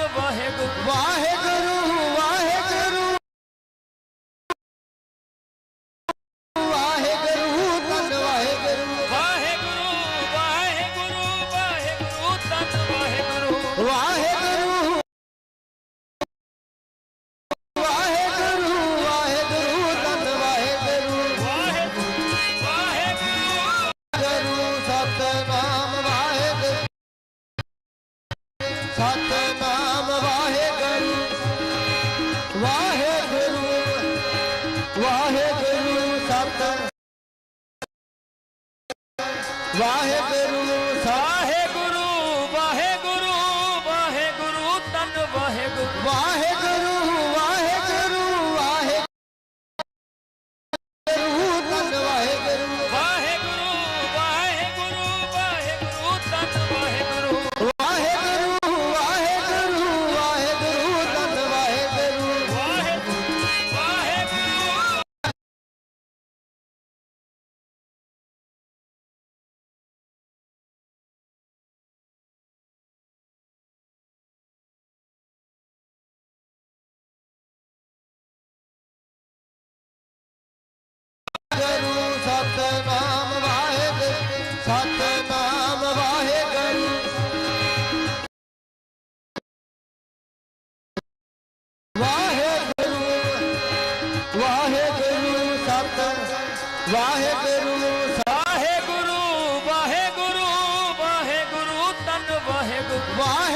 ਵਾਹਿਗੁਰੂ। ਵਾਹਿਗੁਰੂ। ਵਾਹਿਗੁਰੂ ਸਾਹਿਬ ਗੁਰੂ ਵਾਹਿਗੁਰੂ ਵਾਹਿਗੁਰੂ ਤਨ ਵਾਹਿਗੁਰੂ। ਵਾਹਿ ਸਤਨਾਮ ਵਾਹਿਗੁਰੂ ਸਤਨਾਮ ਵਾਹਿਗੁਰੂ। ਵਾਹਿਗੁਰੂ ਵਾਹਿਗੁਰੂ ਸਤ ਵਾਹਿਗੁਰੂ ਵਾਹਿਗੁਰੂ ਵਾਹਿਗੁਰੂ ਵਾਹਿਗੁਰੂ ਤਨ ਵਾਹਿਗੁਰੂ। ਵਾਹਿ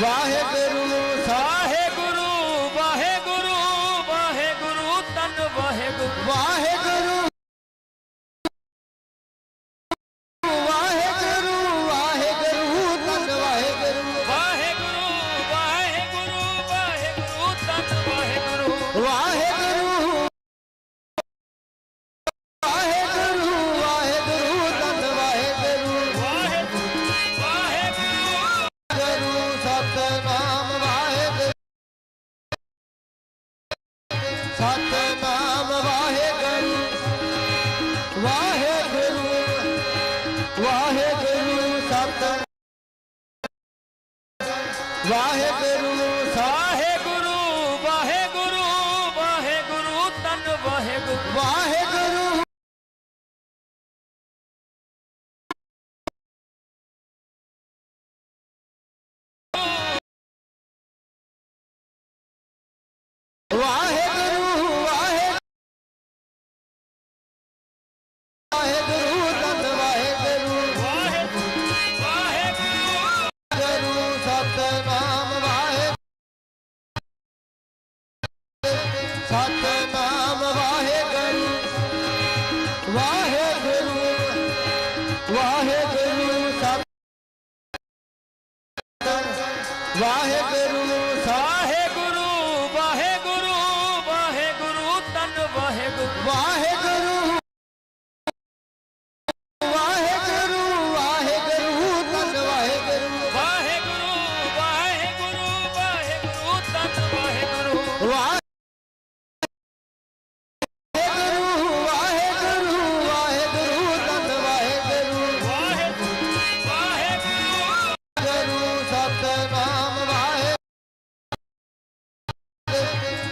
ਵਾਹਿਗੁਰੂ ਸਾਹਿਬ I Rahe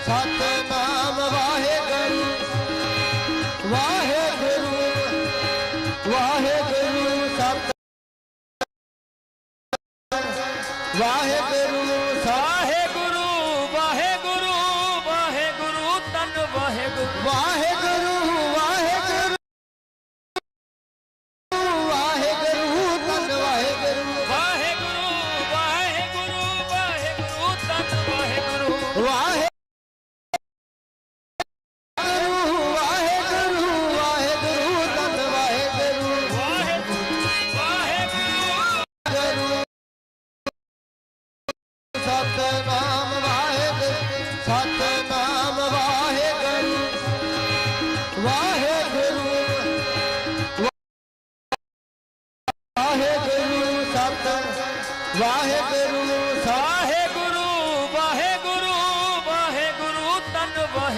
Satan.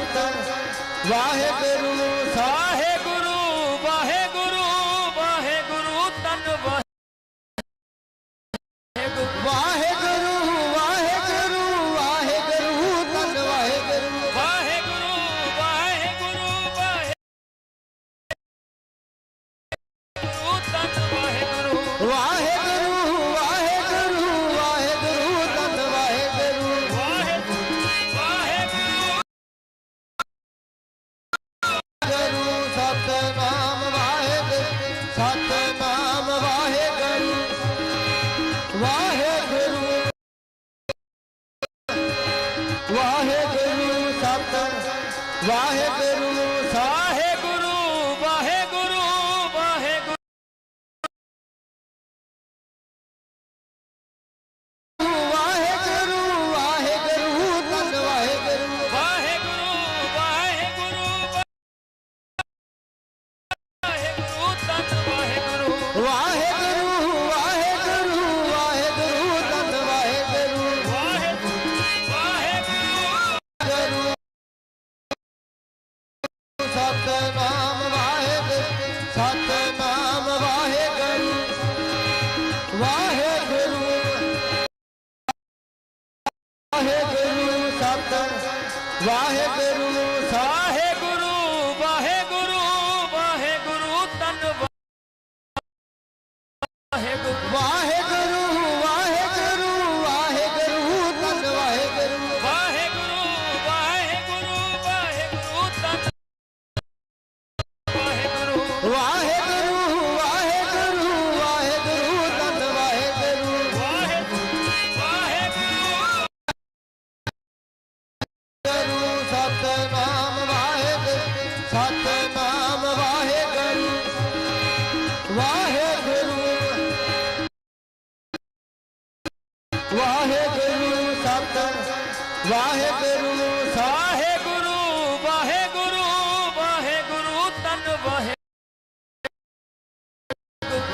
Waheguru Waheguru Waheguru Waheguru Waheguru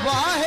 Waheguru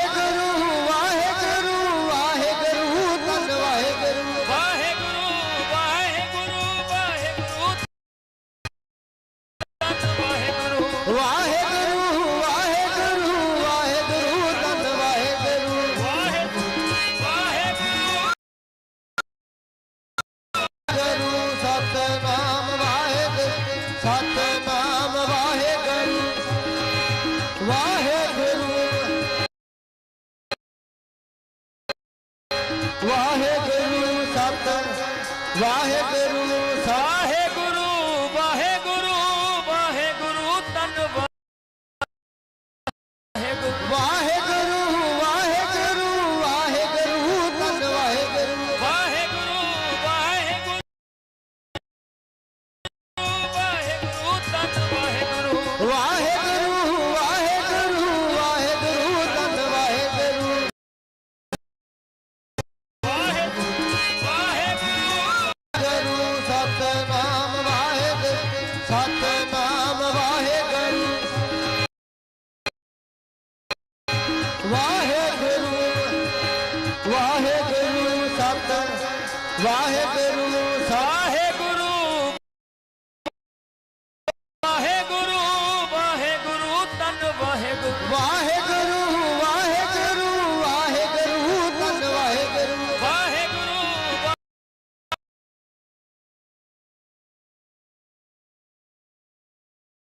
Waheguru ਸਤ ਵਾਹਿਗੁਰੂ ਵਾਹਿਗੁਰੂ